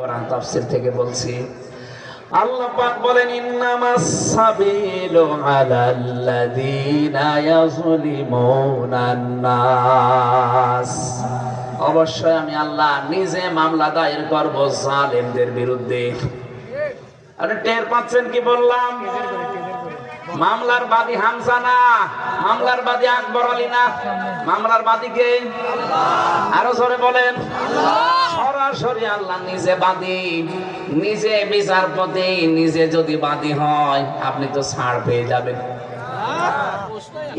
কোরআন তাফসীর থেকে বলছি, আল্লাহ পাক বলেন, ইন্নামাস সাবিলু আলাল্লাযীনা নাস। অবশ্যই আমি আল্লাহ নিজে মামলা দায়ের করব জালেমদের বিরুদ্ধে। আরে টের পাচ্ছেন কি বললাম? মামলার বাদী হামজা না, মামলার বাদী আকবর আলী না। মামলার বাদী কে? আরও জোরে বলেন। সরাসরি আল্লাহ নিজে বাদী নিজে বিচারপতি নিজে যদি বাদী হয় আপনি তো ছাড় পেয়ে যাবেন।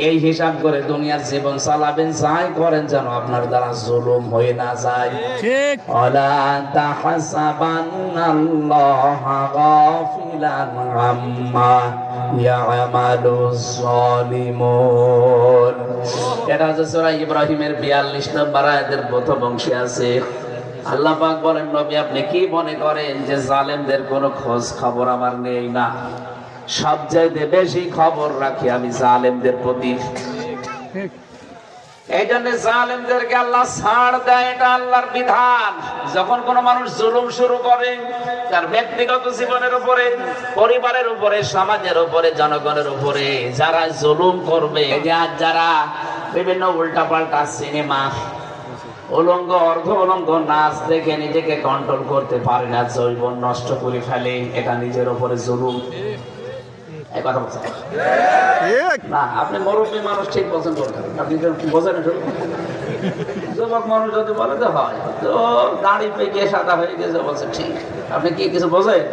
এই হিসাব করে দুনিয়ার জীবন চালাবেন যাই করেন যেন আপনার দ্বারা জুলুম হয়ে না যায়। এটা হচ্ছে ইব্রাহিমের 42 নম্বর আয়াতের প্রথম অংশে আছে। আল্লাহ পাক বলেন, নবী, আপনি কি মনে করেন যে জালেমদের কোনো খোঁজ খবর আমার নেই না? সবচাইতে বেশি খবর রাখি আমি জালেমদের প্রতি। এই জন্য জালেমদেরকে আল্লাহ ছাড় দেয়, এটা আল্লাহর বিধান। যখন কোন মানুষ জুলুম শুরু করে, তার ব্যক্তিগত জীবনের উপরে, পরিবারের উপরে, সমাজের উপরে, জনগণের উপরে, যারা জুলুম করবে যারা বিভিন্ন উল্টা পাল্টা সিনেমা উলঙ্গ অর্ধ উলঙ্গ নাচ দেখে নিজেকে কন্ট্রোল করতে পারে না জৈবন নষ্ট করে ফেলে এটা নিজের উপরে জুলুম। এই কথা বলছে। ঠিক। না আপনি মুরব্বী মানুষ ঠিক বলছেন বলতেন আপনি বোঝেন যুবক মানুষ যদি বলে তো হয় তো দাড়ি পেকে সাদা হয়ে গেছে বলছে ঠিক। আপনি কি কিছু বোঝেন?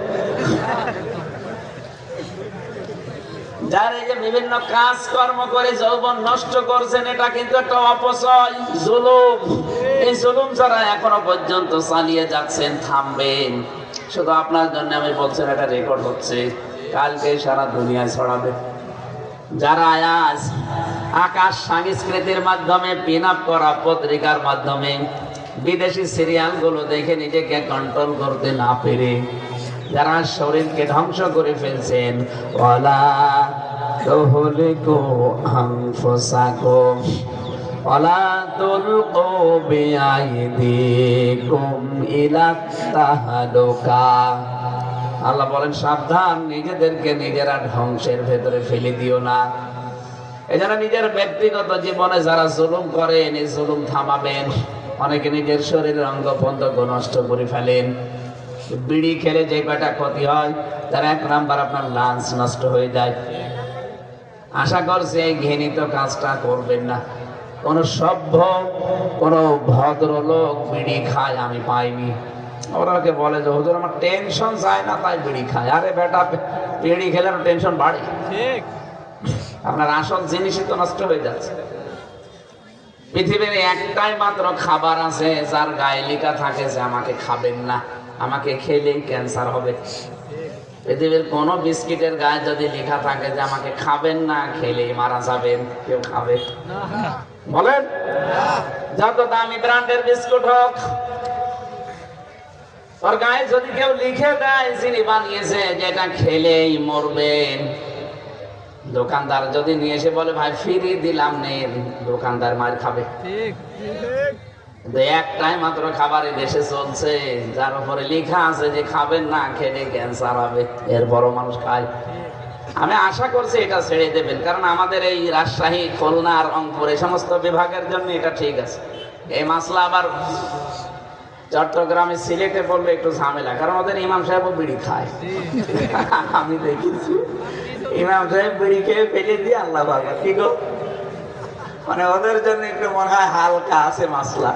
যার এই যে বিভিন্ন কাজকর্ম করে যৌবন নষ্ট করছেন এটা কিন্তু একটা অপচয় জুলুম। এই জুলুম ছাড়া এখনও পর্যন্ত চালিয়ে যাচ্ছেন, থামবেন। শুধু আপনার জন্য আমি বলছেন এটা রেকর্ড হচ্ছে। কালকে সারা দুনিয়ায় ছড়াবে। যারা আজ আকাশ সংস্কৃতির মাধ্যমে পিন করা পত্রিকার মাধ্যমে, বিদেশি সিরিয়ালগুলো দেখে নিজেকে কন্ট্রোল করতে না পেরে, যারা শরীরকে ধ্বংস করে ফেলছেন, ওয়ালা তুহলিকু আনফুসাকুম। আল্লাহ বলেন, সাবধান, নিজেদেরকে নিজেরা ধ্বংসের ভেতরে ফেলে দিও না। এজন্য নিজের ব্যক্তিগত জীবনে যারা জুলুম করেন, এই জুলুম থামাবেন। অনেকে নিজের শরীরের অঙ্গ প্রত্যঙ্গ নষ্ট করে ফেলেন। বিড়ি খেলে যে কয়টা ক্ষতি হয়, তার এক নাম্বার আপনার লাঞ্চ নষ্ট হয়ে যায়। আশা করছি এই কাজটা করবেন না। কোন সভ্য কোন ভদ্রলোক বিড়ি খায় আমি পাইনি। ওরাকে বলে যে হুজুর আমার টেনশন যায় না তাই বিড়ি খায়। আরে বেটা বিড়ি খেলে টেনশন বাড়ে। ঠিক। আপনার আসল জিনিসই তো নষ্ট হয়ে যাচ্ছে। পৃথিবীর একটাই মাত্র খাবার আছে যার গায়ে লেখা থাকে যে আমাকে খাবেন না। আমাকে খেলেই ক্যান্সার হবে। পৃথিবীর কোন বিস্কিটের গায়ে যদি লেখা থাকে যে আমাকে খাবেন না খেলেই মারা যাবেন কেউ খাবে। বলেন? যত দামি ব্র্যান্ডের বিস্কুট হোক ওর গায়ে যদি কেউ লিখে দেয় যিনি বানিয়েছে যেটা খেলেই মরবেন দোকানদার যদি নিয়ে এসে বলে ভাই ফিরি দিলাম নেন দোকানদার মার খাবে। একটাই মাত্র খাবার দেশে চলছে। যার উপরে লেখা আছে যে খাবেন না খেলে ক্যান্সার হবে। এরপরও মানুষ খায়। আমি আশা করছি এটা ছেড়ে দেবেন, কারণ আমাদের এই রাজশাহী, খুলনা রংপুর, এই সমস্ত বিভাগের জন্য এটা ঠিক আছে। এই মাসলা আবার চট্টগ্রামে সিলেটে পড়লে একটু ঝামেলা, কারণ ওদের ইমাম সাহেবও বিড়ি খায়। আমি দেখেছি। ইমাম সাহেব বিড়ি খেয়ে ফেলে দিয়ে আল্লাহ বাবা, কি গো? মানে ওদের জন্য একটু মনে হয় হালকা আছে মাসলা।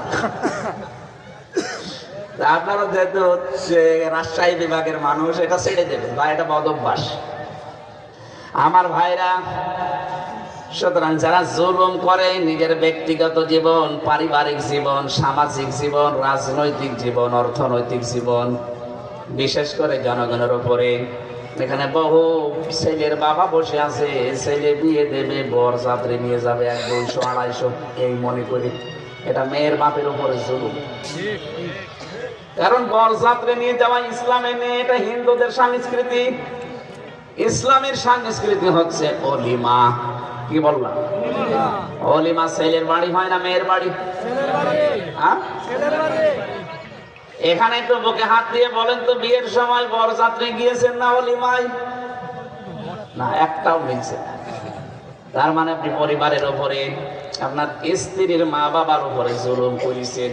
আপনারা যেহেতু হচ্ছে রাজশাহী বিভাগের মানুষ, এটা ছেড়ে দেবেন বা এটা বদ অভ্যাস আমার ভাইরা, সুতরাং যারা জুলুম করে নিজের ব্যক্তিগত জীবন, পারিবারিক জীবন, সামাজিক জীবন, রাজনৈতিক জীবন, অর্থনৈতিক জীবন, বিশেষ করে জনগণের উপরে, এখানে বহু ছেলের বাবা বসে আছে ছেলে বিয়ে দেবে, বর যাত্রী নিয়ে যাবে এক দুইশো, আড়াইশো, এই মনে করি, এটা মেয়ের বাপের উপরে জুলুম। কারণ বরযাত্রী নিয়ে যাওয়া ইসলামে নেই, এটা হিন্দুদের সংস্কৃতি। ইসলামের সংস্কৃতি হচ্ছে অলিমা। কি বললাম? অলিমা, ছেলের বাড়ি হয় না মেয়ের বাড়ি? বাড়ি হ্যাঁ? বাড়ি এখানে তো বুকে হাত দিয়ে বলেন তো, বিয়ের সময় বরযাত্রী গিয়েছেন না অলিমাই? না, একটাও মিলছে তার মানে আপনি পরিবারের উপরে, আপনার স্ত্রীর মা বাবার উপরে জুলুম করেছেন।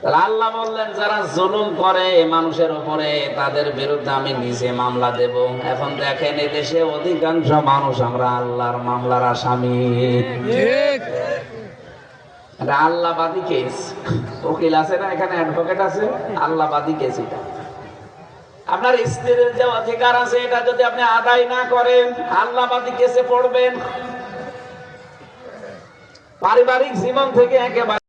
আল্লাহ বললেন যারা জুলুম করে মানুষের উপরে তাদের বিরুদ্ধে আমি নিজে মামলা দেব। এখন দেখেন দেশে অধিকাংশ মানুষ আমরা আল্লাহর মামলার আসামি। আল্লাহবাদী কেস। উকিল আছে না এখানে? অ্যাডভোকেট আছে? আল্লাহবাদী কেস এটা। আপনার স্ত্রীর যে অধিকার আছে এটা যদি আপনি আদায় না করেন আল্লাহবাদী কেসে পড়বেন। পারিবারিক জীবন থেকে একেবারে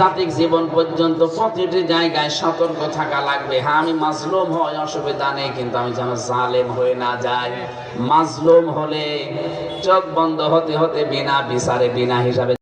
জাতিক জীবন পর্যন্ত প্রতিটি জায়গায় সতর্ক থাকা লাগবে। হ্যাঁ আমি মাজলুম হয় অসুবিধা নেই, কিন্তু আমি যেন জালেম হয়ে না যাই। মাজলুম হলে চোখ বন্ধ হতে হতে বিনা বিচারে, বিনা হিসাবে